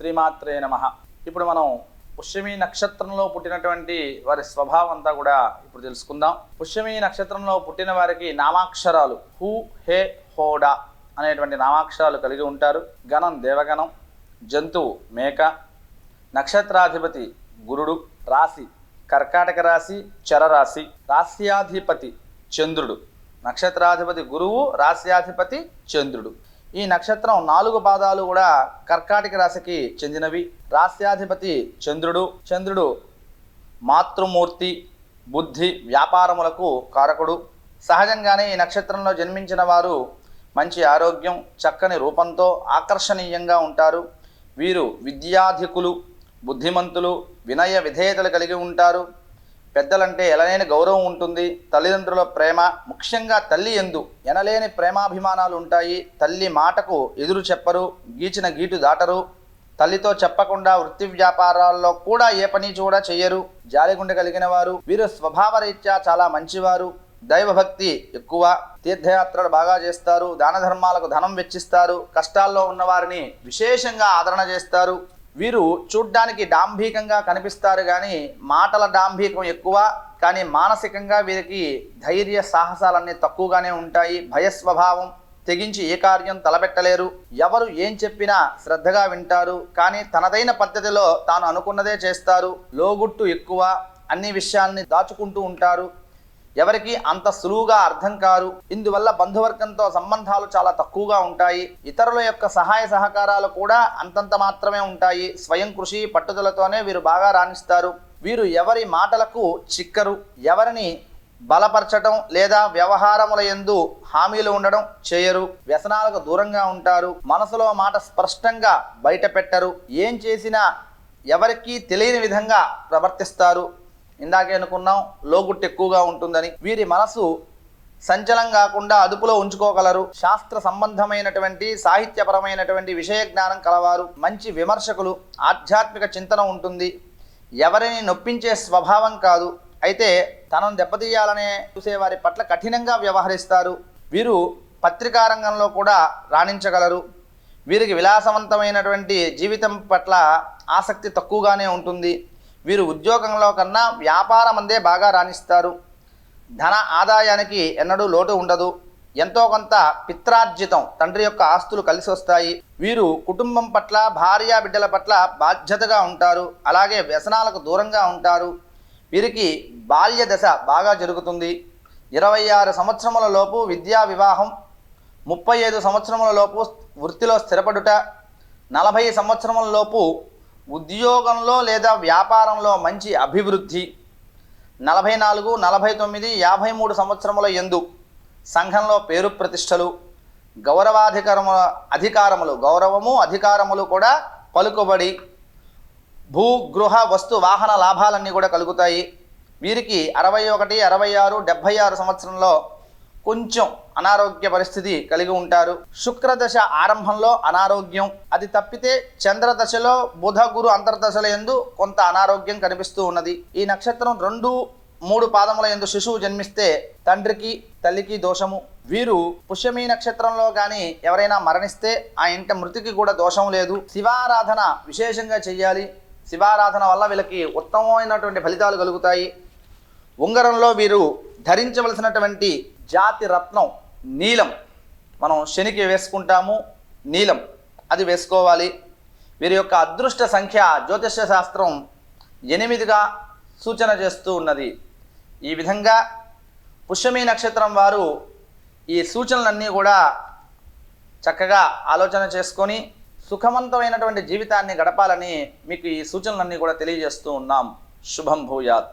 శ్రీమాత్రే నమ. ఇప్పుడు మనం పుష్యమి నక్షత్రంలో పుట్టినటువంటి వారి స్వభావం అంతా కూడా ఇప్పుడు తెలుసుకుందాం. పుష్యమి నక్షత్రంలో పుట్టిన వారికి నామాక్షరాలు హూ హే హోడా అనేటువంటి నామాక్షరాలు కలిగి ఉంటారు. గణం దేవగణం జంతువు మేక నక్షత్రాధిపతి గురుడు రాశి కర్కాటక రాశి చరరాశి రాశ్యాధిపతి చంద్రుడు. నక్షత్రాధిపతి గురువు రాశ్యాధిపతి చంద్రుడు. ఈ నక్షత్రం నాలుగు పాదాలు కూడా కర్కాటక రాశికి చెందినవి. రాశ్యాధిపతి చంద్రుడు చంద్రుడు మాతృమూర్తి బుద్ధి వ్యాపారములకు కారకుడు. సహజంగానే ఈ నక్షత్రంలో జన్మించిన వారు మంచి ఆరోగ్యం చక్కని రూపంతో ఆకర్షణీయంగా ఉంటారు. వీరు విద్యాధికులు బుద్ధిమంతులు వినయ విధేయతలు కలిగి ఉంటారు. పెద్దలంటే ఎలలేని గౌరవం ఉంటుంది. తల్లిదండ్రుల ప్రేమ ముఖ్యంగా తల్లి ఎందు ఎనలేని ప్రేమాభిమానాలు ఉంటాయి. తల్లి మాటకు ఎదురు చెప్పరు గీచిన గీటు దాటరు. తల్లితో చెప్పకుండా వృత్తి వ్యాపారాల్లో కూడా ఏ పని కూడా చెయ్యరు. జాలిగుండె కలిగిన వారు వీరు స్వభావరీత్యా చాలా మంచివారు. దైవభక్తి ఎక్కువ. తీర్థయాత్రలు బాగా చేస్తారు. దాన ధర్మాలకు ధనం వెచ్చిస్తారు. కష్టాల్లో ఉన్నవారిని విశేషంగా ఆదరణ చేస్తారు. వీరు చూడ్డానికి డాంభికంగా కనిపిస్తారు కానీ మాటల డాంభికం ఎక్కువ కానీ మానసికంగా వీరికి ధైర్య సాహసాలన్నీ తక్కువగానే ఉంటాయి. భయస్వభావం తెగించి ఏ కార్యం తలపెట్టలేరు. ఎవరు ఏం చెప్పినా శ్రద్ధగా వింటారు. కానీ తనదైన పద్ధతిలో తాను అనుకున్నదే చేస్తారు. లోగుట్టు ఎక్కువ అన్ని విషయాల్ని దాచుకుంటూ ఉంటారు. ఎవరికి అంత సులువుగా అర్థం కారు. ఇందువల్ల బంధువర్గంతో సంబంధాలు చాలా తక్కువగా ఉంటాయి. ఇతరుల యొక్క సహాయ సహకారాలు కూడా అంతంత మాత్రమే ఉంటాయి. స్వయం కృషి పట్టుదలతోనే వీరు బాగా రాణిస్తారు. వీరు ఎవరి మాటలకు చిక్కరు. ఎవరిని బలపరచటం లేదా వ్యవహారముల యందు హామీలు ఉండడం చేయరు. వ్యసనాలకు దూరంగా ఉంటారు. మనసులో మాట స్పష్టంగా బయట పెట్టరు ఏం చేసినా ఎవరికీ తెలియని విధంగా ప్రవర్తిస్తారు. ఇందాకే అనుకున్నాం లోగుట్టు ఎక్కువగా ఉంటుందని. వీరి మనసు సంచలం కాకుండా అదుపులో ఉంచుకోగలరు. శాస్త్ర సంబంధమైనటువంటి సాహిత్యపరమైనటువంటి విషయ జ్ఞానం కలవారు. మంచి విమర్శకులు ఆధ్యాత్మిక చింతన ఉంటుంది. ఎవరిని నొప్పించే స్వభావం కాదు. అయితే తనను దెబ్బతీయాలనే చూసేవారి పట్ల కఠినంగా వ్యవహరిస్తారు. వీరు పత్రికా రంగంలో కూడా రాణించగలరు. వీరికి విలాసవంతమైనటువంటి జీవితం పట్ల ఆసక్తి తక్కువగానే ఉంటుంది. వీరు ఉద్యోగంలో కన్నా వ్యాపారం అందే బాగా రాణిస్తారు. ధన ఆదాయానికి ఎన్నడూ లోటు ఉండదు. ఎంతో కొంత పిత్రార్జితం తండ్రి యొక్క ఆస్తులు కలిసి వస్తాయి వీరు కుటుంబం పట్ల భార్య బిడ్డల పట్ల బాధ్యతగా ఉంటారు. అలాగే వ్యసనాలకు దూరంగా ఉంటారు. వీరికి బాల్య దశ బాగా జరుగుతుంది. ఇరవై ఆరు సంవత్సరముల లోపు విద్యా వివాహం ముప్పై ఐదు సంవత్సరముల లోపు వృత్తిలో స్థిరపడుట నలభై సంవత్సరముల లోపు ఉద్యోగంలో లేదా వ్యాపారంలో మంచి అభివృద్ధి. నలభై నాలుగు నలభై తొమ్మిది యాభై మూడు సంవత్సరముల ఎందు సంఘంలో పేరు ప్రతిష్టలు గౌరవాధికారముల అధికారములు గౌరవము అధికారములు కూడా పలుకుబడి భూ గృహ వస్తు వాహన లాభాలన్నీ కూడా కలుగుతాయి. వీరికి అరవై ఒకటి అరవై ఆరు డెబ్భై ఆరు సంవత్సరంలో కొంచెం అనారోగ్య పరిస్థితి కలిగి ఉంటారు. శుక్రదశ ఆరంభంలో అనారోగ్యం. అది తప్పితే చంద్రదశలో బుధ గురు అంతర్దశల ఎందు కొంత అనారోగ్యం కనిపిస్తూ ఉన్నది. ఈ నక్షత్రం రెండు మూడు పాదముల ఎందు శిశువు జన్మిస్తే తండ్రికి తల్లికి దోషము. వీరు పుష్యమి నక్షత్రంలో కానీ ఎవరైనా మరణిస్తే ఆ ఇంట మృతికి కూడా దోషం లేదు. శివారాధన విశేషంగా చెయ్యాలి. శివారాధన వల్ల వీళ్ళకి ఉత్తమమైనటువంటి ఫలితాలు కలుగుతాయి. ఉంగరంలో వీరు ధరించవలసినటువంటి జాతి రత్నం నీలం. మనం శనికి వేసుకుంటాము నీలం. అది వేసుకోవాలి. వీరి యొక్క అదృష్ట సంఖ్య జ్యోతిష శాస్త్రం ఎనిమిదిగా సూచన చేస్తూ ఉన్నది. ఈ విధంగా పుష్యమి నక్షత్రం వారు ఈ సూచనలన్నీ కూడా చక్కగా ఆలోచన చేసుకొని సుఖవంతమైనటువంటి జీవితాన్ని గడపాలని మీకు ఈ సూచనలన్నీ కూడా తెలియజేస్తూ ఉన్నాం. శుభం భూయాత్.